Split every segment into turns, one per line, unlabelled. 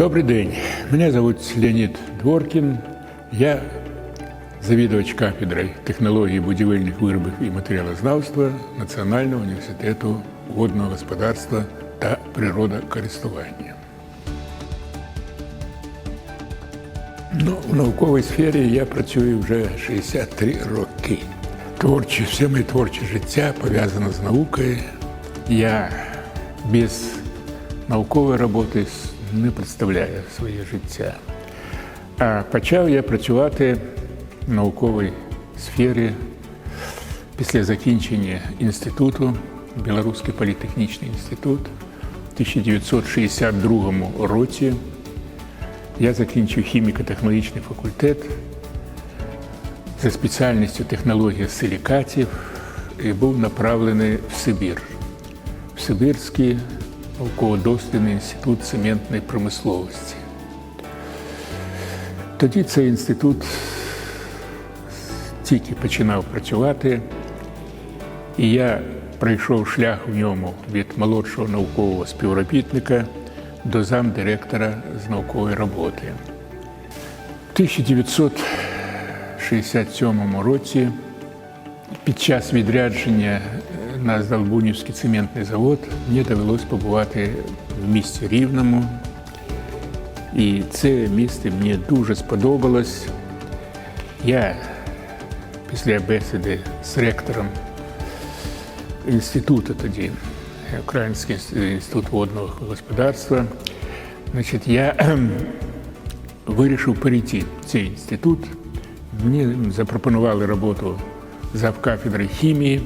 Добрий день. Мене звуть Леонід Дворкін. Я завідувач кафедри технології будівельних виробів і матеріалознавства Національного університету водного господарства та природокористування. Ну, в науковій сфері я працюю вже 63 роки. Творчі, все моє творче життя пов'язано з наукою. Я без наукової роботи не представляю своє життя. А почав я працювати в науковій сфері після закінчення інституту, Білоруський політехнічний інститут. У 1962 році я закінчив хіміко-технологічний факультет за спеціальністю технологія силікатів і був направлений в Сибір, в Сибірський науково-дослідний інститут цементної промисловості. Тоді цей інститут тільки починав працювати, і я пройшов шлях в ньому від молодшого наукового співробітника до замдиректора з наукової роботи. У 1967 році під час відрядження на Здолбунівський цементний завод мені довелось побувати в місті Рівному. І це місце мені дуже сподобалось. Я після бесіди з ректором інституту тоді, Український інститут водного господарства, значить, я вирішив перейти в цей інститут. Мені запропонували роботу завкафедри хімії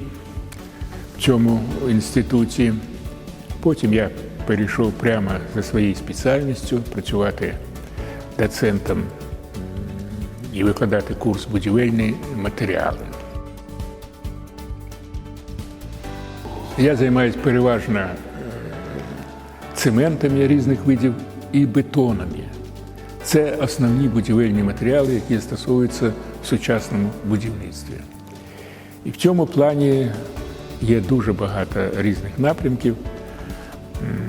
в цьому інституті. Потім я перейшов прямо за своєю спеціальністю працювати доцентом і викладати курс будівельні матеріали. Я займаюся переважно е, цементами різних видів і бетонами. Це основні будівельні матеріали, які застосовуються в сучасному будівництві. І в цьому плані є дуже багато різних напрямків,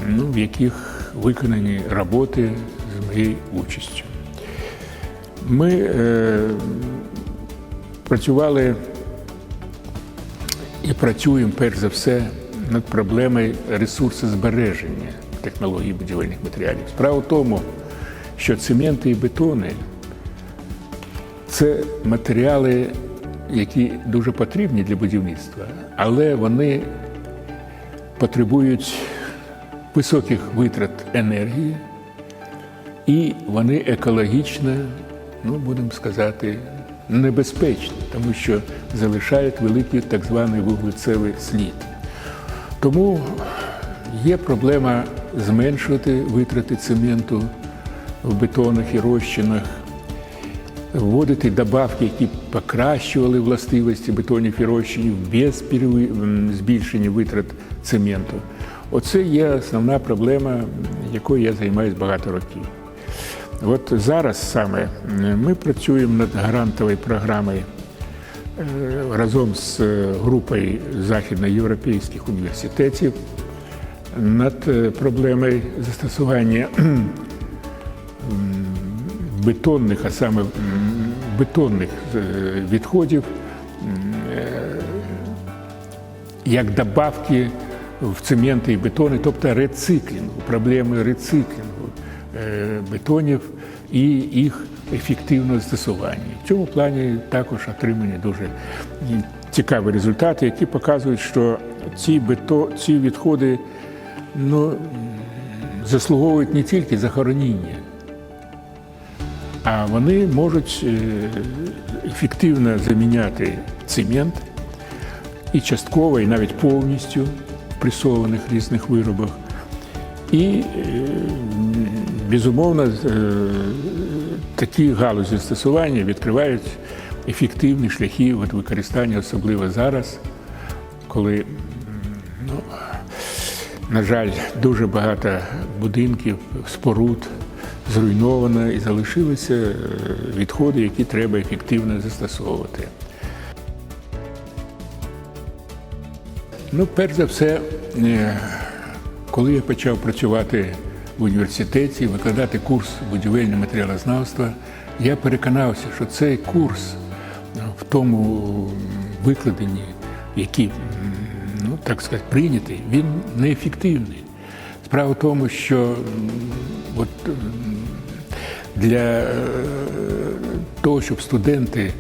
ну, в яких виконані роботи з моєю участю. Ми е, працювали і працюємо перш за все над проблемою ресурсозбереження технологій будівельних матеріалів. Справа в тому, що цементи і бетони це матеріали, які дуже потрібні для будівництва, але вони потребують високих витрат енергії, і вони екологічно, ну будемо сказати, небезпечні, тому що залишають великий так званий вуглецевий слід. Тому є проблема зменшувати витрати цементу в бетонах і розчинах, вводити добавки, які покращували властивості бетонів і розчинів без збільшення витрат цементу. Оце є основна проблема, якою я займаюся багато років. От зараз саме ми працюємо над грантовою програмою разом з групою західноєвропейських університетів над проблемою застосування бетонних, а саме бетонних відходів як добавки в цементи і бетони, тобто рециклінгу, проблеми рециклінгу бетонів і їх ефективного застосування. В цьому плані також отримані дуже цікаві результати, які показують, що ці бето, ці відходи ну, заслуговують не тільки захороніння, а вони можуть ефективно заміняти цемент і частково, і навіть повністю в пресованих різних виробах. І, безумовно, такі галузі застосування відкривають ефективні шляхи використання, особливо зараз, коли, ну, на жаль, дуже багато будинків, споруд зруйновано і залишилися відходи, які треба ефективно застосовувати. Ну, перш за все, коли я почав працювати в університеті, викладати курс будівельне матеріалознавства, я переконався, що цей курс в тому викладенні, який, ну так сказати, прийнятий, він неефективний. Справа в тому, що от, для е, того, щоб студенти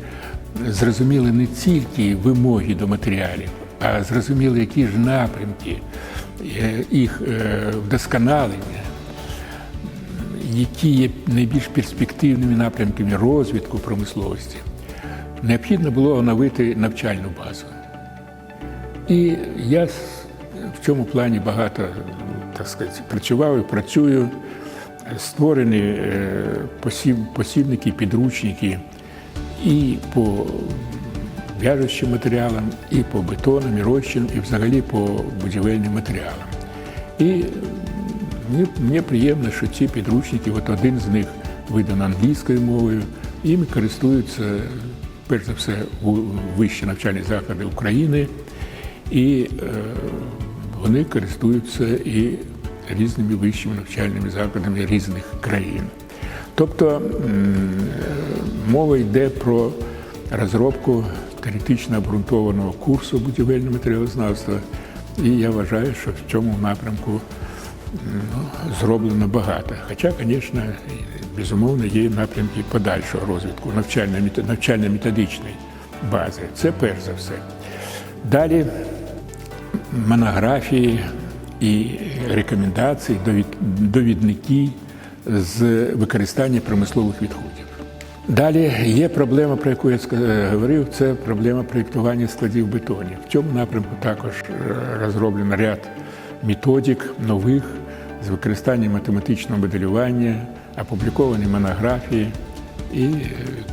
зрозуміли не тільки вимоги до матеріалів, а зрозуміли, які ж напрямки е, їх е, вдосконалення, які є найбільш перспективними напрямками розвитку промисловості, необхідно було оновити навчальну базу. І я в цьому плані багато так сказати, працював і працюю. Створені е, посібники, підручники і по в'яжучим матеріалам, і по бетонам, і розчинам, і взагалі по будівельним матеріалам. І мені, мені приємно, що ці підручники, от один з них видано англійською мовою, іми користуються перш за все вищі навчальні заклади України, і е, вони користуються і різними вищими навчальними закладами різних країн. Тобто мова йде про розробку теоретично обґрунтованого курсу будівельного матеріалознавства, і я вважаю, що в цьому напрямку ну, зроблено багато. Хоча, звісно, безумовно, є напрямки подальшого розвитку навчально-методичної бази. Це перш за все. Далі монографії і рекомендації, довід- довідники з використання промислових відходів. Далі є проблема, про яку я говорив, це проблема проєктування складів бетонів. В цьому напрямку також е, розроблено ряд методик нових з використанням математичного моделювання, опубліковані монографії, і е,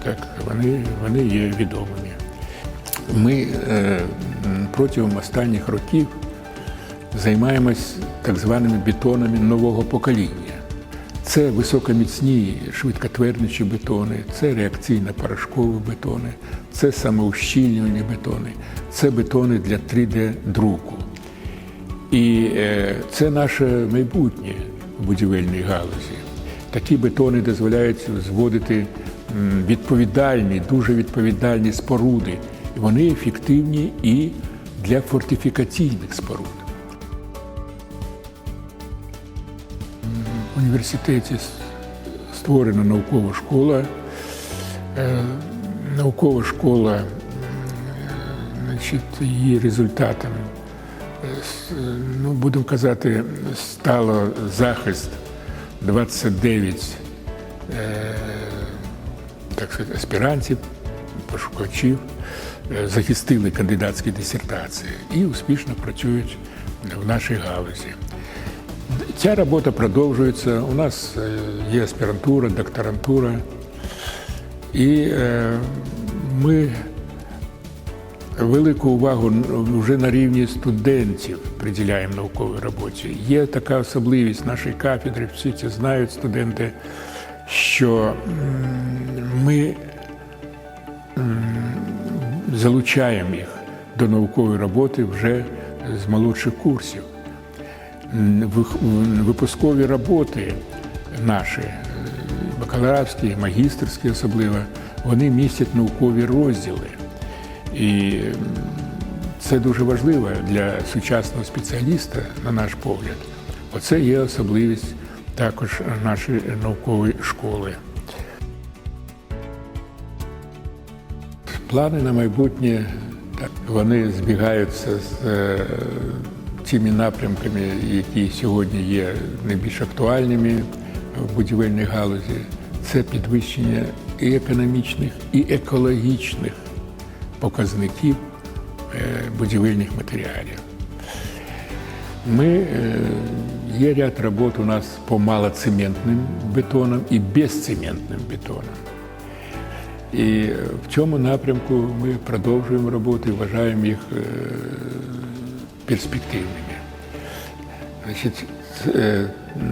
так вони, вони є відомими. Ми е, протягом останніх років займаємось так званими бетонами нового покоління. Це високоміцні швидкотвердничі бетони, це реакційно-порошкові бетони, це самоущільнювальні бетони, це бетони для 3D-друку. І е, це наше майбутнє в будівельній галузі. Такі бетони дозволяють зводити відповідальні, дуже відповідальні споруди. Вони ефективні і для фортифікаційних споруд. Університеті створена наукова школа. Е, Наукова школа, значить, її результатом, е, ну, будемо казати, стало захист 29 е, так сказати, аспірантів, пошукачів, захистили кандидатські дисертації і успішно працюють в нашій галузі. Ця робота продовжується. У нас е, є аспірантура, докторантура, і е, ми велику увагу вже на рівні студентів приділяємо науковій роботі. Є така особливість нашої кафедри, всі це знають студенти, що ми залучаємо їх до наукової роботи вже з молодших курсів. Випускові роботи наші, е, бакалаврські, магістерські особливо, вони містять наукові розділи. І це дуже важливо для сучасного спеціаліста, на наш погляд. Оце є особливість також нашої наукової школи. Плани на майбутнє так, вони збігаються з тими напрямками, які сьогодні є найбільш актуальними в будівельній галузі. Це підвищення і економічних, і екологічних показників е, будівельних матеріалів. Ми, е, є ряд робот у нас по малоцементним бетонам і безцементним бетонам. І в цьому напрямку ми продовжуємо роботу і вважаємо їх е, перспективними. Значить, е,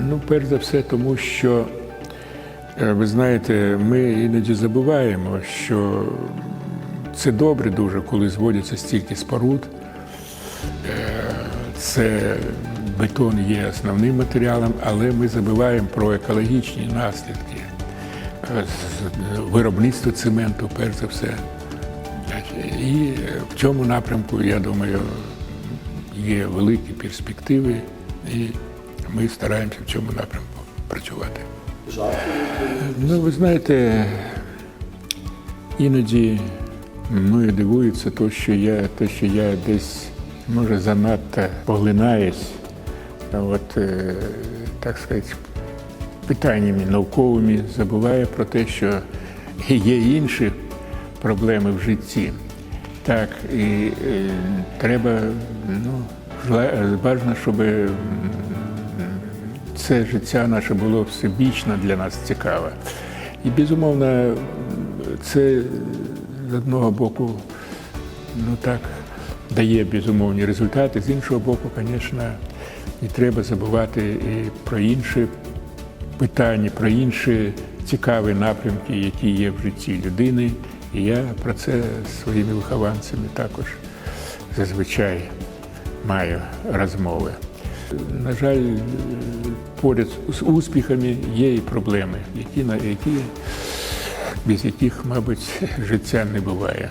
ну, перш за все, тому що, е, ви знаєте, ми іноді забуваємо, що це добре дуже, коли зводяться стільки споруд. Е, Це бетон є основним матеріалом, але ми забуваємо про екологічні наслідки виробництва цементу, перш за все. І в цьому напрямку, я думаю, є великі перспективи, і ми стараємося в цьому напрямку працювати. Ну, ви знаєте, іноді мною дивується те, що я, те, що я десь, може, занадто поглинаюсь, от, е, так сказати, питаннями науковими, забуваю про те, що є інші проблеми в житті. Так, і е, треба, ну, бажано, щоб це життя наше було всебічно для нас цікаве. І безумовно, це з одного боку, ну так, дає безумовні результати. З іншого боку, звісно, не треба забувати і про інші питання, про інші цікаві напрямки, які є в житті людини. Я про це своїми вихованцями також зазвичай маю розмови. На жаль, поряд з успіхами є і проблеми, які, на- які, без яких, мабуть, життя не буває.